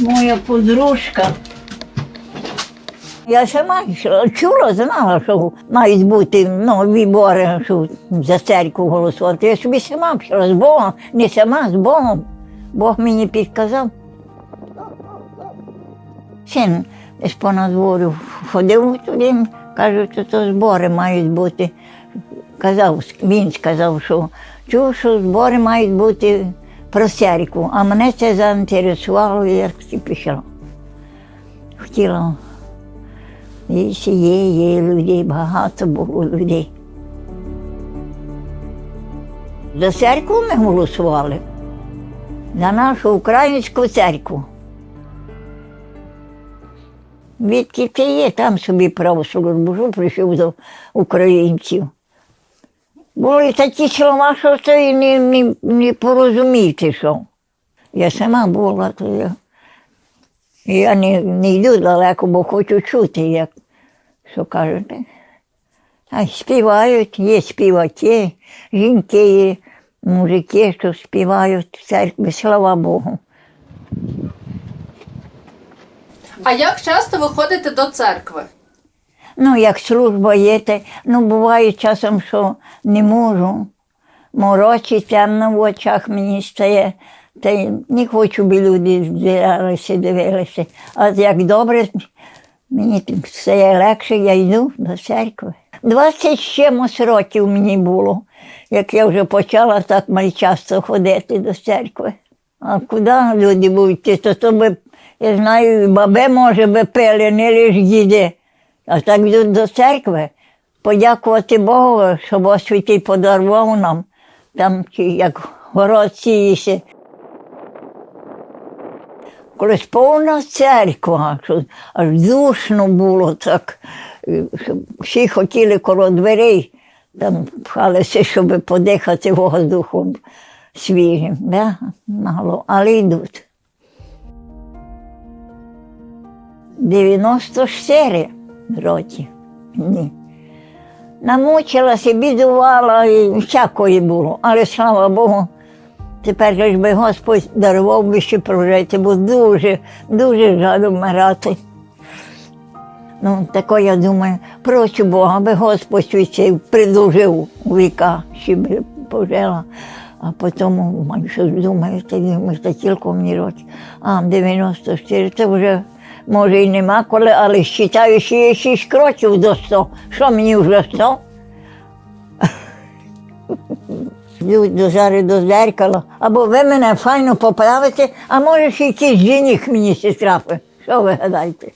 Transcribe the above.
моя подружка. Я сама чула, знала, що мають бути ну, вибори, що за церкву голосувати. Я собі сама пішла з Богом, не сама з Богом. Бог мені підказав. Син десь понад дворю ходив туди, кажуть, що то збори мають бути. Казав, він сказав, що чув, що збори мають бути про церкву, а мене це заінтересувало, і я пішла. Хотіла. І є, є людей, багато було людей. За церкву ми голосували, за нашу українську церкву. Відки є, там собі правослужбу, що прийшов до українців. Були такі слова, що ти не, не, не порозумієте, що. Я сама була, то я, я не, не йду далеко, бо хочу чути, як що кажете. А співають, є співаки, жінки є, мужики, що співають в церкві, слава Богу. А як часто ви ходите до церкви? Ну, як служба є, то, ну, буває часом, що не можу. Морочі темно в очах мені стає. Та й не хочу, би люди дивилися, дивилися. А як добре, мені стає легше, я йду до церкви. 20 чимось років мені було, як я вже почала так май часто ходити до церкви. А куди люди будуть? То, то би, я знаю, і баби, може, би пили, не лише діди. А так йдуть до церкви, подякувати Богу, що Бог святий подарував нам, там як город сіється. Колись повна церква, що аж душно було так, всі хотіли коло дверей, там пхалися, щоб подихати воздухом свіжим. Да? Мало, але йдуть. 94 роки. Ні. Намучилася, бідувала і всякої було. Але слава Богу, тепер ж би Господь дарував би ще прожити, бо дуже, дуже жаль вмирати. Ну, тако я думаю, прошу Бога, аби Господь свічив, придужив у віка, щоб пожила. А потім що думаю, та тільки мені років. А, 94, це вже може і нема коли, але вважаю, що є шість кроків до 100. Що мені вже 100? До зараз до зеркала. Або ви мене файно поправите, а може ще якийсь жених мені ще трапить. Що ви гадаєте?